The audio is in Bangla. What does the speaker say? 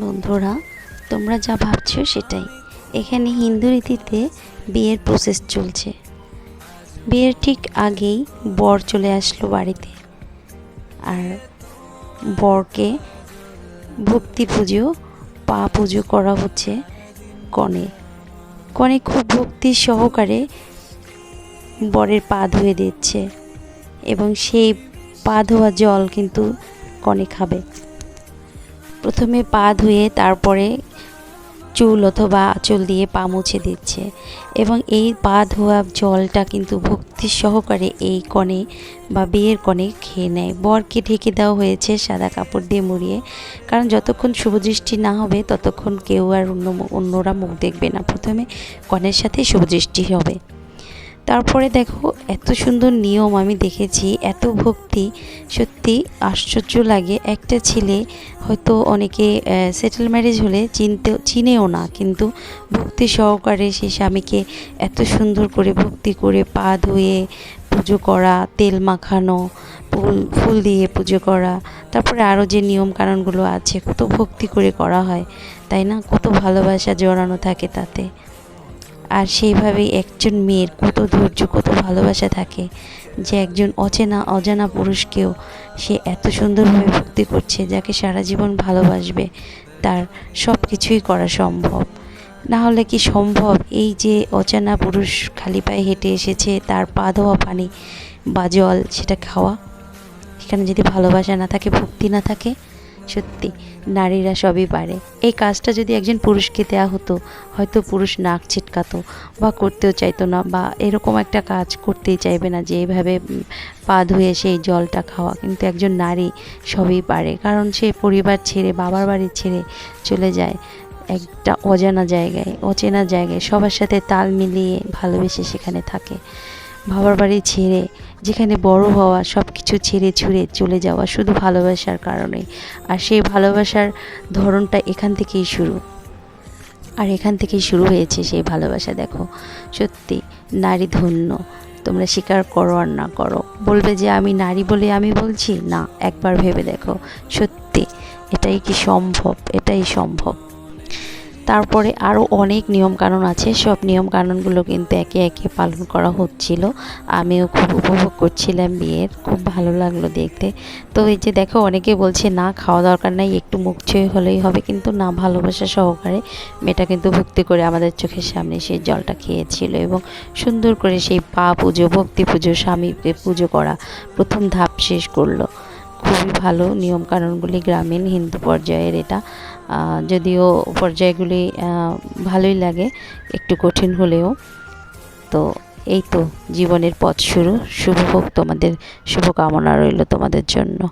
বন্ধুরা, তোমরা যা ভাবছ সেটাই। এখানে হিন্দু রীতিতে বিয়ের প্রসেস চলছে। বিয়ের ঠিক আগেই বর চলে আসলো বাড়িতে। আর বরকে ভক্তি পুজো, পা পুজো করা হচ্ছে কনে। কনে খুব ভক্তি সহকারে বরের পা ধুয়ে দিচ্ছে এবং সেই পা ধোয়া জল কিন্তু কনে খাবে। প্রথমে পা ধুয়ে তারপরে চুল অথবা আঁচল দিয়ে পা মুছে দিচ্ছে এবং এই পা ধোয়া জলটা কিন্তু ভক্তি সহকারে এই কনে বা বিয়ের কনে খেয়ে নেয়। বরকে ঢেকে দেওয়া হয়েছে সাদা কাপড় দিয়ে মুড়িয়ে। কারণ যতক্ষণ শুভদৃষ্টি না হবে, ততক্ষণ কেউ আর অন্য অন্যরা মুখ দেখবে না। প্রথমে কনের সাথে শুভদৃষ্টি হবে। তারপরে দেখো, এত সুন্দর নিয়ম আমি দেখেছি, এত ভক্তি। সত্যি আশ্চর্য লাগে। একটা ছেলে হয়তো অনেকে সেটেল ম্যারেজ হলে চিনতে, চিনেও না, কিন্তু ভক্তি সহকারে সে স্বামীকে এত সুন্দর করে ভক্তি করে পা ধুয়ে পুজো করা, তেল মাখানো, ফুল ফুল দিয়ে পুজো করা। তারপরে আরও যে নিয়ম কানুনগুলো আছে, কত ভক্তি করে করা হয়, তাই না? কত ভালোবাসা জড়ানো থাকে তাতে। আর সেইভাবেই একজন মেয়ের কত ধৈর্য, কত ভালোবাসা থাকে যে একজন অচেনা, অজানা পুরুষকেও সে এত সুন্দরভাবে ভক্তি করছে, যাকে সারা জীবন ভালোবাসবে, তার সব কিছুই করা সম্ভব। না হলে কি সম্ভব এই যে অচেনা পুরুষ খালি পায়ে হেঁটে এসেছে, তার পা ধোয়া পানি বা জল, সেটা খাওয়া? এখানে যদি ভালোবাসা না থাকে, ভক্তি না থাকে সত্যি, নারীরা সবই পারে। এই কাজটা যদি একজন পুরুষকে দেওয়া হতো, হয়তো পুরুষ নাক ছিটকাতো বা করতেও চাইতো না বা এরকম একটা কাজ করতেই চাইবে না যে এইভাবে পা ধুয়ে সেই জলটা খাওয়া। কিন্তু একজন নারী সবই পারে। কারণ সে পরিবার ছেড়ে, বাবার বাড়ি ছেড়ে চলে যায় একটা অজানা জায়গায়, অচেনা জায়গায়। সবার সাথে তাল মিলিয়ে ভালোবেসে সেখানে থাকে। বাবার বাড়ি ছেড়ে, যেখানে বড় হওয়া সব কিছু ছেড়ে ছুঁড়ে চলে যাওয়া শুধু ভালোবাসার কারণে। আর সেই ভালোবাসার ধরনটা এখান থেকেই শুরু। আর এখান থেকেই শুরু হয়েছে সেই ভালোবাসা, দেখো। সত্যি, নারী ধন্য। তোমরা স্বীকার করো আর না করো। বলবে যে আমি নারী বলে আমি বলছি? না, একবার ভেবে দেখো। সত্যি, এটাই কি সম্ভব? এটাই সম্ভব। তারপরে আরও অনেক নিয়মকানুন আছে। সব নিয়মকানুনগুলো কিন্তু একে একে পালন করা হচ্ছিল। আমিও খুব উপভোগ করছিলাম বিয়ের। খুব ভালো লাগল দেখতে। তো এই যে দেখো, অনেকে বলছে, না, খাওয়া দরকার নাই, একটু মুখ ছুঁয়ে হলেই হবে। কিন্তু না, ভালোবাসা সহকারে মেয়েটা কিন্তু ভক্তি করে আমাদের চোখের সামনে সেই জলটা খেয়েছিল এবং সুন্দর করে সেই পা পুজো, ভক্তি পুজো, স্বামীকে পুজো করা প্রথম ধাপ শেষ করল। খুবই ভালো নিয়মকানুনগুলি, গ্রামীণ, হিন্দু পর্যায়ের এটা। যদিও পর্যায়গুলি ভালোই লাগে, একটু কঠিন হলেও। তো এই তো, জীবনের পথ শুরু। শুভভোগ তোমাদের, শুভকামনা রইল তোমাদের জন্য।